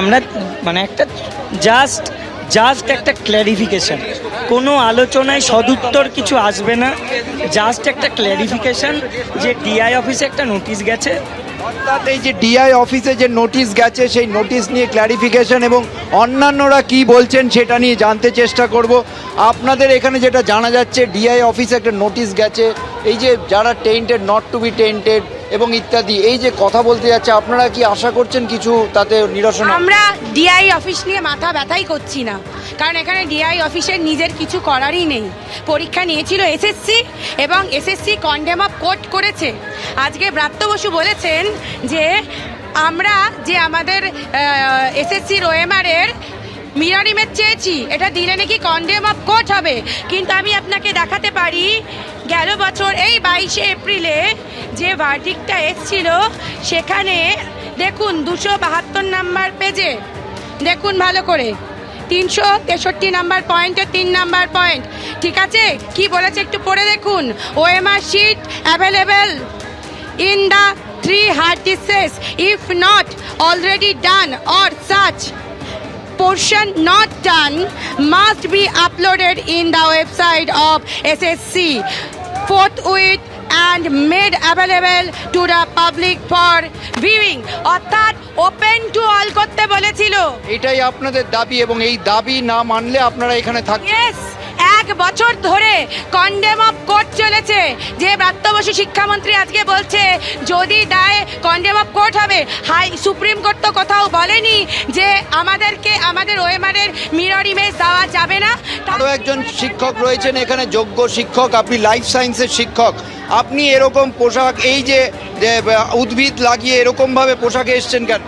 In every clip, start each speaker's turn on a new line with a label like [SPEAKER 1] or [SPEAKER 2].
[SPEAKER 1] আমরা মানে একটা জাস্ট জাস্ট একটা ক্ল্যারিফিকেশন কোনো আলোচনায় সদুত্তর কিছু আসবে না। জাস্ট একটা ক্ল্যারিফিকেশন যে ডিআই অফিসে একটা নোটিশ গেছে।
[SPEAKER 2] অর্থাৎ এই যে ডিআই অফিসে যে নোটিশ গেছে, সেই নোটিশ নিয়ে ক্ল্যারিফিকেশন এবং অন্যান্যরা কি বলছেন সেটা নিয়ে জানতে চেষ্টা করব। আপনাদের এখানে যেটা জানা যাচ্ছে ডিআই অফিসে একটা নোটিশ গেছে। এই যে যারা tainted not to be tainted এবং ইত্যাদি। এই যে কথা বলতে যাচ্ছে, আপনারা কি আশা করছেন কিছু তাতে নিরসন
[SPEAKER 3] আমরা ডিআই অফিস নিয়ে মাথা ব্যথাই করছি না। কারণ এখানে ডিআই অফিসের নিজের কিছু করারই নেই। পরীক্ষা নিয়েছিল এসএসসি এবং এসএসসি কন্ডেম অফ কোর্ট করেছে। আজকে ব্রাত্য বসু বলেছেন যে, আমরা যে আমাদের এসএসসির ওএমআরের মিরর ইমেজ চেয়েছি, এটা দিলে নাকি কন্ডেম অফ কোর্ট হবে। কিন্তু আমি আপনাকে দেখাতে পারি, গেল বছর, এই বাইশে এপ্রিলে যে ভার্টিকটা এসেছিল, সেখানে দেখুন দুশো বাহাত্তর নাম্বার পেজে দেখুন ভালো করে, তিনশো তেষট্টি নাম্বার পয়েন্টে তিন নাম্বার পয়েন্ট ঠিক আছে? কি বলেছে একটু পড়ে দেখুন O MR sheet available in the three হার্টিসেস if not already done or such portion not done must be uploaded in the website of S S C fourth with and made available to the public for viewing. অর্থাৎ open to all করতে বলেছিল।
[SPEAKER 2] এটাই আপনাদের দাবি এবং এই দাবি না মানলে আপনারা এখানে থাকবেন
[SPEAKER 3] এক বছর ধরে কন্ডেম অফ কোর্ট চলেছে। যে ব্রাত্য শিক্ষামন্ত্রী আজকে বলছে যদি দায় কন্ডেম অফ কোর্ট হবে হাই সুপ্রিম কোর্ট তো কোথাও বলেনি যে আমাদেরকে আমাদের ওএমআরের মিরর ইমেজ দেওয়া যাবে না।
[SPEAKER 2] আরও একজন শিক্ষক রয়েছেন এখানে যোগ্য শিক্ষক আপনি লাইফ সায়েন্সের শিক্ষক। আপনি এরকম পোশাক এই যে যে, উদ্ভিদ লাগিয়ে এরকমভাবে পোশাকে এসছেন কেন?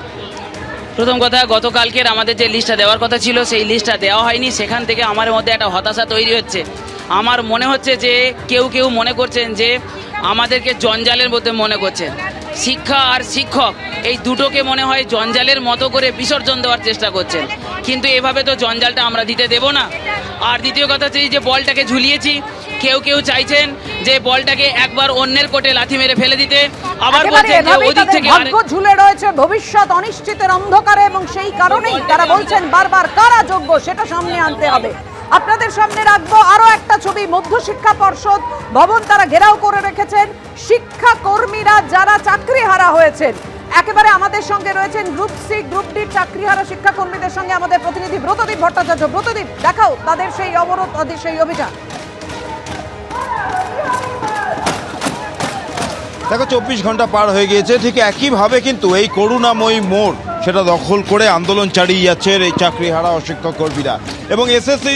[SPEAKER 4] প্রথম কথা, গতকালকের আমাদের যে লিস্টটা দেওয়ার কথা ছিল, সেই লিস্টটা দেওয়া হয়নি। সেখান থেকে আমার মধ্যে একটা হতাশা তৈরি হচ্ছে। আমার মনে হচ্ছে যে, কেউ কেউ মনে করছেন যে, আমাদেরকে জঞ্জালের মধ্যে মনে করছেন। শিক্ষা আর শিক্ষক, এই দুটোকে মনে হয় জঞ্জালের মতো করে বিসর্জন দেওয়ার চেষ্টা করছেন। কিন্তু এভাবে তো জঞ্জালটা আমরা দিতে দেব না। আর দ্বিতীয় কথা হচ্ছে যে বলটাকে ঝুলিয়েছি কেউ কেউ চাইছেন যে বলটাকে একবার অন্যের কোটে লাথি মেরে ফেলে দিতে। আবার বলছেন যে ওদিক থেকে
[SPEAKER 5] ভাগ্য ঝুলে রয়েছে ভবিষ্যৎ অনিশ্চিতের অন্ধকারে এবং সেই কারণেই তারা বলছেন বারবার কারা যোগ্য সেটা সামনে আনতে হবে। আপনাদের সামনে রাখব আরও একটা ছবি মধ্যশিক্ষা পর্ষদ ভবন তারা ঘেরাও করে রেখেছেন। শিক্ষা কর্মীরা যারা চাকরি হারা হয়েছেন একেবারে আমাদের সঙ্গে রয়েছেন গ্রুপ সি গ্রুপ ডি চাকরিহারা শিক্ষা কর্মীদের সঙ্গে আমাদের প্রতিনিধি ব্রতদীপ ভট্টাচার্য। ব্রতদীপ দেখাও তাদের সেই অবরোধ তাদের সেই অভিযান।
[SPEAKER 6] দেখো, চব্বিশ ঘণ্টা পার হয়ে গিয়েছে। ঠিক একইভাবে কিন্তু এই করুণাময়ী মোড় সেটা দখল করে আন্দোলন চালিয়ে যাচ্ছে এই চাকরিহারা অশিক্ষক কর্মীরা। এবং এসএসসি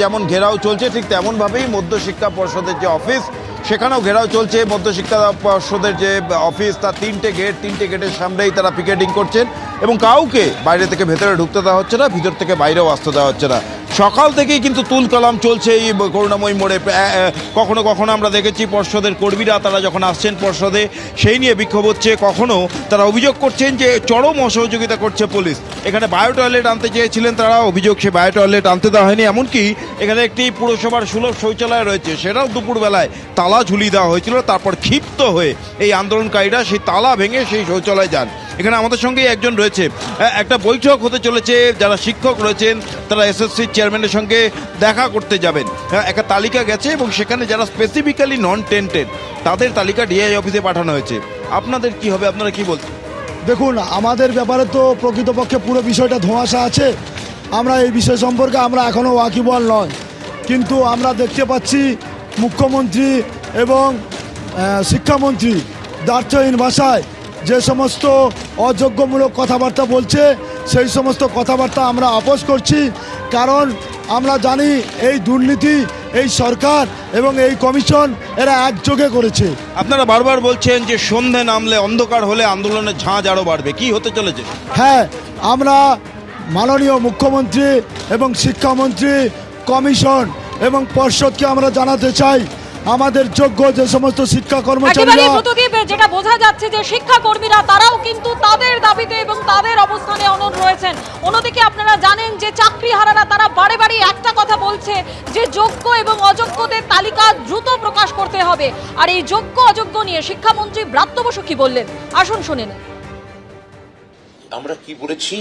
[SPEAKER 6] যেমন ঘেরাও চলছে, ঠিক তেমনভাবেই মধ্যশিক্ষা পর্ষদের যে অফিস, সেখানেও ঘেরাও চলছে। মধ্যশিক্ষা পর্ষদের যে অফিস, তার তিনটে গেট, তিনটে গেটের সামনেই তারা পিকেটিং করছেন। এবং কাউকে বাইরে থেকে ভেতরে ঢুকতে দেওয়া হচ্ছে না, ভিতর থেকে বাইরেও আসতে দেওয়া হচ্ছে না। সকাল থেকেই কিন্তু তুল কালাম চলছে এই করুণাময়ী মোড়ে। কখনো কখনো আমরা দেখেছি পর্ষদের কর্মীরা, তারা যখন আসছেন পর্ষদে, সেই নিয়ে বিক্ষোভ হচ্ছে। কখনো তারা অভিযোগ করছেন যে চরম অসহযোগিতা করছে পুলিশ। এখানে বায়ো টয়লেট আনতে চেয়েছিলেন তারা, অভিযোগ সে বায়ো টয়লেট আনতে দেওয়া হয়নি। এমনকি এখানে একটি পুরসভার সুলভ শৌচালয় রয়েছে, সেটাও দুপুরবেলায় তালা ঝুলিয়ে দেওয়া হয়েছিল। তারপর ক্ষিপ্ত হয়ে এই আন্দোলনকারীরা সেই তালা ভেঙে সেই শৌচালয় যান। এখানে আমাদের সঙ্গে একজন রয়েছে। একটা বৈঠক হতে চলেছে, যারা শিক্ষক রয়েছেন, তারা এসএসসি চেয়ারম্যানের সঙ্গে দেখা করতে যাবেন। একটা তালিকা গেছে এবং সেখানে যারা স্পেসিফিক্যালি নন টেন্টেড তাদের তালিকা ডিআই অফিসে পাঠানো হয়েছে। আপনাদের কি হবে? আপনারা কি বলছেন
[SPEAKER 7] দেখুন, আমাদের ব্যাপারে তো প্রকৃতপক্ষে পুরো বিষয়টা ধোঁয়াশা আছে। আমরা এই বিষয় সম্পর্কে আমরা এখনও ওয়াকিবল নয়। কিন্তু আমরা দেখতে পাচ্ছি মুখ্যমন্ত্রী এবং শিক্ষামন্ত্রী দার্থহীন ভাষায় যে সমস্ত অযোগ্যমূলক কথাবার্তা বলছে সেই সমস্ত কথাবার্তা আমরা আপোষ করছি। কারণ আমরা জানি এই দুর্নীতি এই সরকার এবং এই কমিশন এরা একযোগে করেছে।
[SPEAKER 6] আপনারা বারবার বলছেন যে সন্ধে নামলে অন্ধকার হলে আন্দোলনের ঝাঁজ আরও বাড়বে। কি হতে চলেছে?
[SPEAKER 7] হ্যাঁ আমরা মাননীয় মুখ্যমন্ত্রী এবং শিক্ষামন্ত্রী কমিশন এবং পর্ষদকে আমরা জানাতে চাই আমাদের যোগ্য যে সমস্ত শিক্ষা
[SPEAKER 5] একেবারে
[SPEAKER 7] কর্মচারীরা
[SPEAKER 5] যেটা বোঝা যাচ্ছে যে শিক্ষা কর্মীরা তারাও কিন্তু তাদের দাবিতে এবং তাদের অবস্থানে অনড় রয়েছেন। অন্যদিকে আপনারা জানেন যে চাকরি হারারা তারা বারে বারে একটা কথা বলছে যে যোগ্য এবং অযোগ্যদের তালিকা দ্রুত প্রকাশ করতে হবে। আর এই যোগ্য অযোগ্য নিয়ে শিক্ষামন্ত্রী ব্রাত্য বসু কি বললেন? আসুন শুনে নিন।
[SPEAKER 8] আমরা কি বলেছি?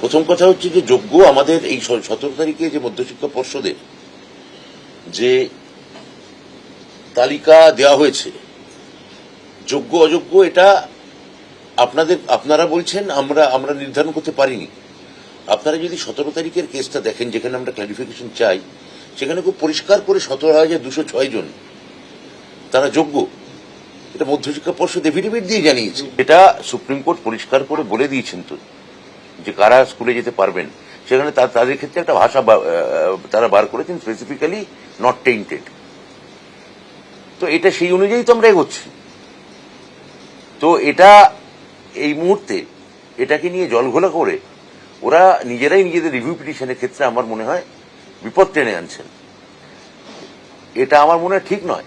[SPEAKER 8] প্রথম কথা হচ্ছে যে যোগ্য আমাদের এই সতেরো তারিখে যে মধ্যশিক্ষা পর্ষদের যে তালিকা দেওয়া হয়েছে। যোগ্য, অযোগ্য, এটা আপনাদের, আপনারা বলছেন, আমরা আমরা নির্ধারণ করতে পারিনি। আপনারা যদি সতেরো তারিখের কেসটা দেখেন, যেখানে আমরা ক্লারিফিকেশন চাই, সেখানে খুব পরিষ্কার করে সতেরো হাজার দুশো ছয় জন, তারা যোগ্য। এটা মধ্যশিক্ষা পর্ষদ এফিডেভিট দিয়ে জানিয়েছে। এটা সুপ্রিম কোর্ট পরিষ্কার করে বলে দিয়েছেন তো, যে কারা স্কুলে যেতে পারবেন। সেখানে তাদের ক্ষেত্রে একটা ভাষা তারা বার করেছেন স্পেসিফিক্যালি নট টেন্টেড তো এটা সেই অনুযায়ী তো আমরা এগোচ্ছি। তো এটা এই মুহূর্তে এটাকে নিয়ে জলঘোলা করে ওরা নিজেরাই নিজেদের রিভিউ পিটিশনের ক্ষেত্রে আমার মনে হয় বিপদ টেনে আনছেন। এটা আমার মনে হয় ঠিক নয়।